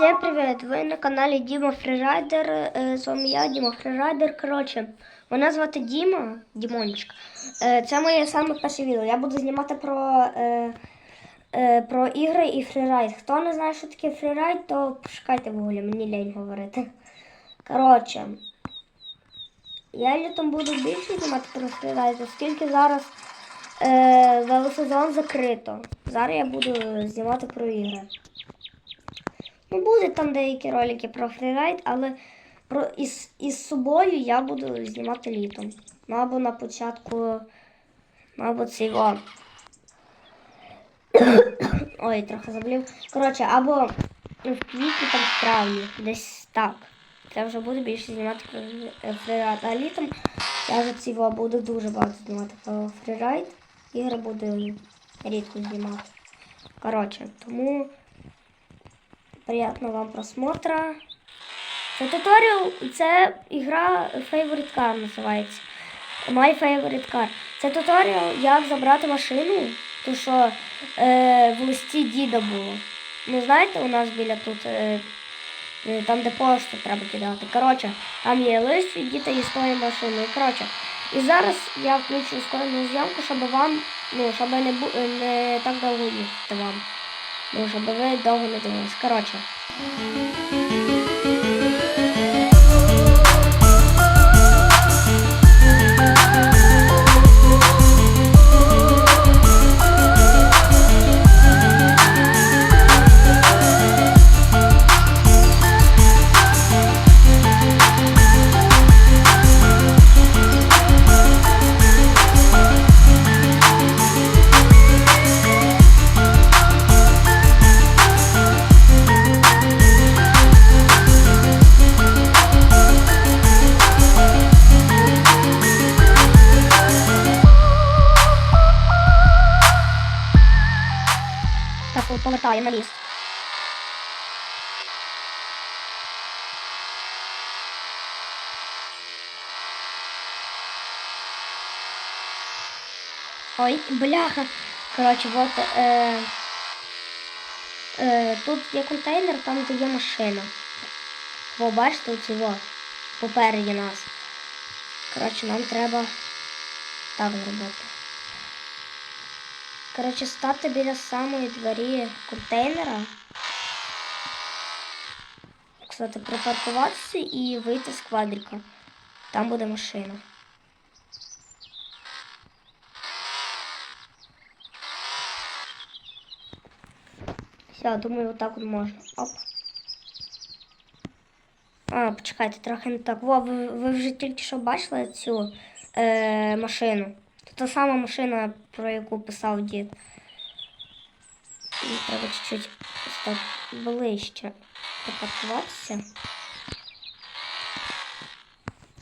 Всем привет! Ви на каналі Діма Фрірайдер. Е, З вами я, Діма Фрірайдер. Коротше, мене звати Діма, Дімончик. Е, Це моє саме перше відео. Я буду знімати про, е, про ігри і фрірайд. Хто не знає, що таке фрірайд, то пошукайте в гуглі, мені лень говорити. Коротше, я літом буду більше знімати про фрірайд, оскільки зараз велосезон закрито. Зараз я буду знімати про ігри. Ну, будуть там деякі ролики про фрірайд, але про, із, із собою я буду знімати літом. Ну, або на початку, ну, або цього. Ой, трохи заблів. Коротше, або в квітні, там в травні, десь так. Це вже буду більше знімати про фрірайд. А літом я вже цього буду дуже багато знімати про фрірайд. Ігри буду рідко знімати. Коротше, тому. Приятного вам просмотра. Це туторіал, це ігра Favorite Car називається. My Favorite Car. Це туторіал, як забрати машину, ту, що е, в листі діда було. Ну, знаєте, у нас біля тут, е, е, там, де пошту треба кидати. Коротше, там є лист від діда і тою машиною. Коротше, і зараз я включу ускорену зйомку, щоб вам, ну, щоб не, не так довго їхати вам. Ну, щоб ви довго не дивились. Коротше. Так, повертаємо на ліс. Ой, бляха. Коротше, вот е, е, тут є контейнер, там де є машина. О, бачите, оці во, попереді нас. Коротше, нам треба так зробити. Коротше, стати біля самої двері контейнера. Кстати, припаркуватися і вийти з квадрика. Там буде машина. Все, думаю, отак от можна. Оп. А, почекайте, трохи не так. Во, ви, ви вже тільки що бачили цю е, машину. Та сама машина, про яку писав дід. І треба чуть-чуть ближче припаркуватися.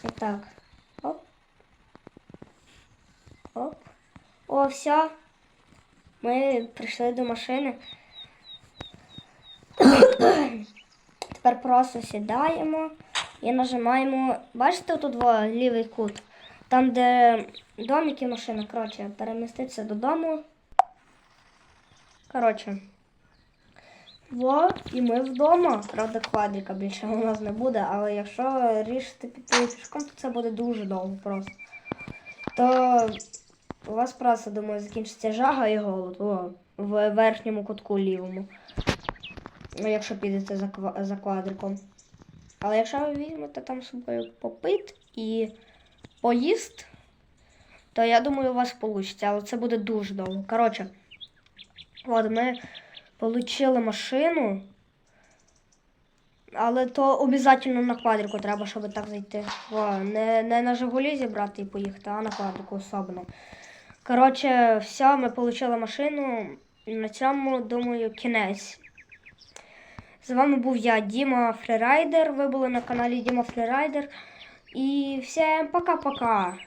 Отак. Оп. Оп. О, все. Ми прийшли до машини. Тепер просто сідаємо і нажимаємо. Бачите тут лівий кут? Там, де домик і машина, коротше, переміститися додому. Коротше. Во, і ми вдома. Правда, квадрика більше у нас не буде, але якщо рішити піти пішком, то це буде дуже довго просто. То у вас просто, думаю, закінчиться жага і голод о, в верхньому кутку лівому. Ну, якщо підете за, квадриком. Але якщо ви візьмете там собою попит і поїзд, то я думаю, у вас вийде, але це буде дуже довго. Коротше, от ми отримали машину. Але то обов'язково на квадрику треба, щоб так зайти. О, не, не на Жигулі зібрати і поїхати, а на квадрику особливо. Коротше, все, ми отримали машину. На цьому, думаю, кінець. З вами був я, Діма Фрірайдер. Ви були на каналі Діма Фрірайдер. І всем пока-пока.